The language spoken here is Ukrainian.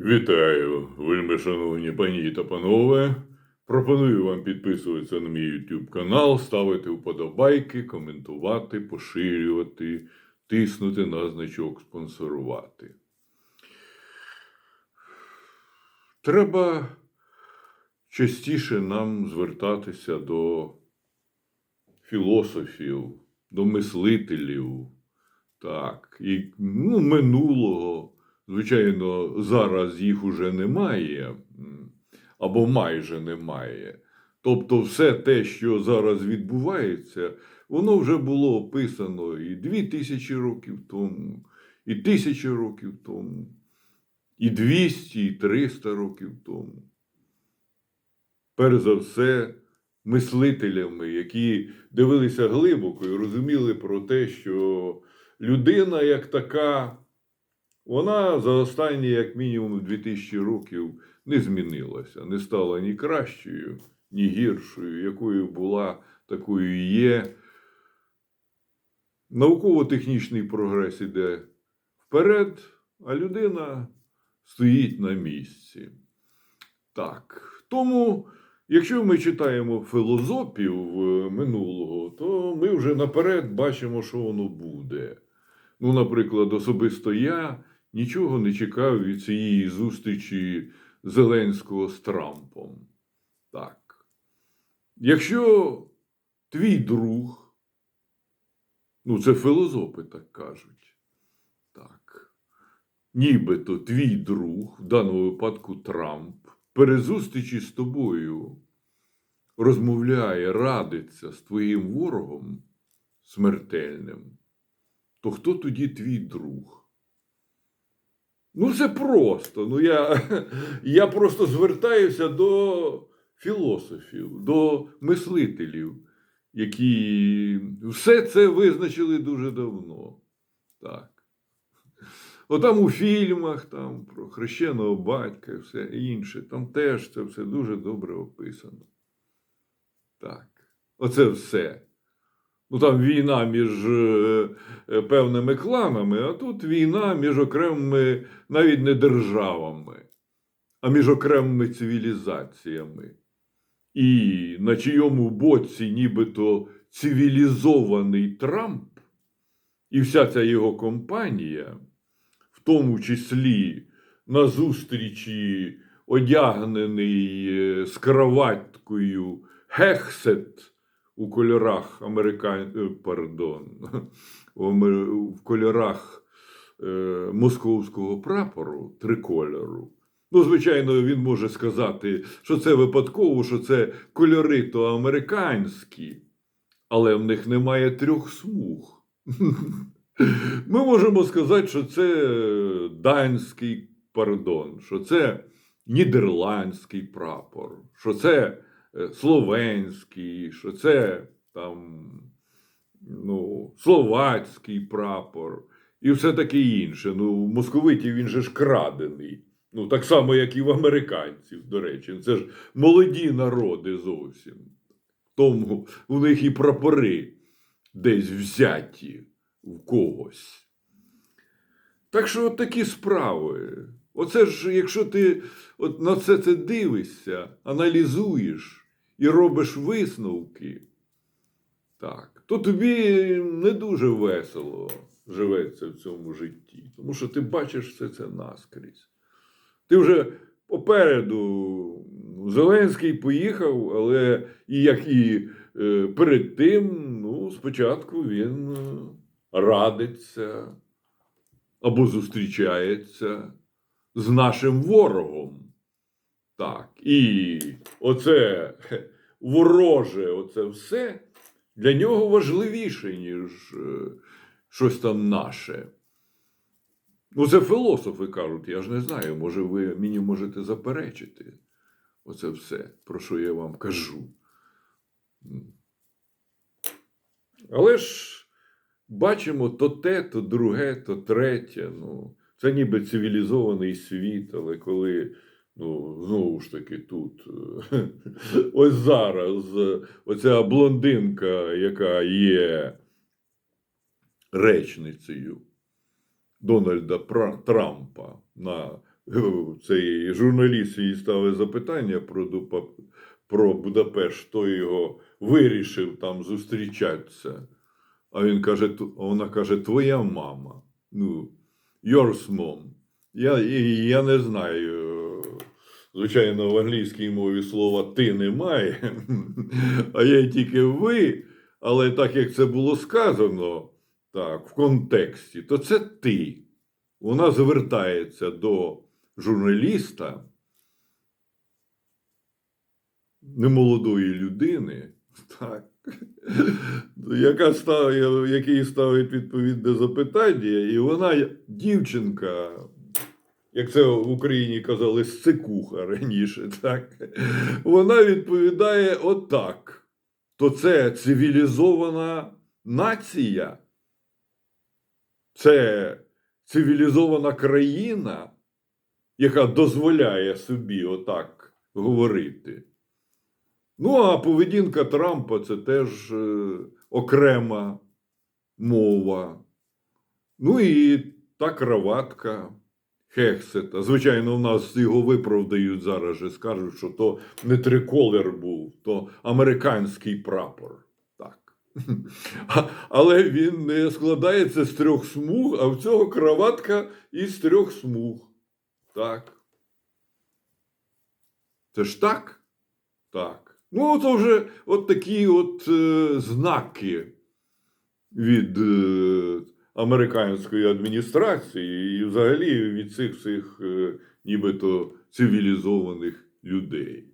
Вітаю, вельми шановні пані та панове. Пропоную вам підписуватися на мій YouTube канал, ставити вподобайки, коментувати, поширювати, тиснути на значок спонсорувати. Треба частіше нам звертатися до філософів, до мислителів, так, і ну, минулого. Звичайно, зараз їх уже немає, або майже немає. Тобто, все те, що зараз відбувається, воно вже було описано і дві тисячі років тому, і тисячі років тому, і 200, і 300 років тому. Перш за все, мислителями, які дивилися глибоко і розуміли про те, що людина як така. Вона за останні, як мінімум, 2000 років не змінилася, не стала ні кращою, ні гіршою, якою була, такою є. Науково-технічний прогрес іде вперед, а людина стоїть на місці. Так. Тому, якщо ми читаємо філозофів е, минулого, то ми вже наперед бачимо, що воно буде. Ну, наприклад, особисто я нічого не чекав від цієї зустрічі Зеленського з Трампом. Так. Якщо твій друг, ну це філозофи так кажуть, так, нібито твій друг, в даному випадку Трамп, перед зустрічі з тобою розмовляє, радиться з твоїм ворогом смертельним, то хто тоді твій друг? Ну, це просто. Ну, я, я просто звертаюся до філософів, до мислителів, які все це визначили дуже давно. Так. Отам у фільмах там, про хрещеного батька і все інше, там теж це все дуже добре описано. Так. Оце все. Ну там війна між е, е, певними кланами, а тут війна між окремими навіть не державами, а між окремими цивілізаціями. І на чийому боці нібито цивілізований Трамп і вся ця його компанія, в тому числі на зустрічі одягнений е, з кроваткою Гексет у кольорах американ... е, в кольорах е, московського прапору трикольору. Ну, звичайно, він може сказати, що це випадково, що це кольори то американські, але в них немає трьох смуг. Ми можемо сказати, що це данський пардон, що це нідерландський прапор, що це словенський, що це там ну, словацький прапор і все таке інше. Ну, у московитів він же ж крадений. Ну, так само, як і в американців, до речі. Це ж молоді народи зовсім. Тому у них і прапори десь взяті в когось. Так що от такі справи. Оце ж, якщо ти от на все це дивишся, аналізуєш і робиш висновки, так, то тобі не дуже весело живеться в цьому житті. Тому що ти бачиш все це наскрізь. Ти вже попереду Зеленський поїхав, але і як і е, перед тим, ну, спочатку він е, радиться або зустрічається з нашим ворогом. Так, і оце вороже, оце все для нього важливіше, ніж е, щось там наше. Ну, це філософи кажуть, я ж не знаю, може, ви мені можете заперечити оце все, про що я вам кажу. Але ж бачимо то те, то друге, то третє. Ну, це ніби цивілізований світ, але коли, ну, знову ж таки, тут е, ось зараз е, оця блондинка, яка є речницею Дональда Трампа на цей журналіст їй ставить запитання про, про Будапешт, хто його вирішив там зустрічатися. А він каже, вона каже, твоя мама. Ну, yours mom. Я, я не знаю. Звичайно, в англійській мові слова ти немає, а є тільки ви. Але так як це було сказано так, в контексті, то це ти. Вона звертається до журналіста, немолодої людини, так, яка ставить, який ставить відповідне запитання, і вона дівчинка, як це в Україні казали, сцикуха раніше, так, вона відповідає отак. То це цивілізована нація, це цивілізована країна, яка дозволяє собі отак говорити. Ну, а поведінка Трампа це теж е, окрема мова. Ну і та краватка Хексета. Звичайно, в нас його виправдають зараз же, скажуть, що то не триколер був, то американський прапор. Так. Але він не складається з трьох смуг, а в цього краватка із трьох смуг. Так. Це ж так? Так. Ну, то вже от такі от е, знаки від е, американської адміністрації і взагалі від цих всіх е, нібито цивілізованих людей.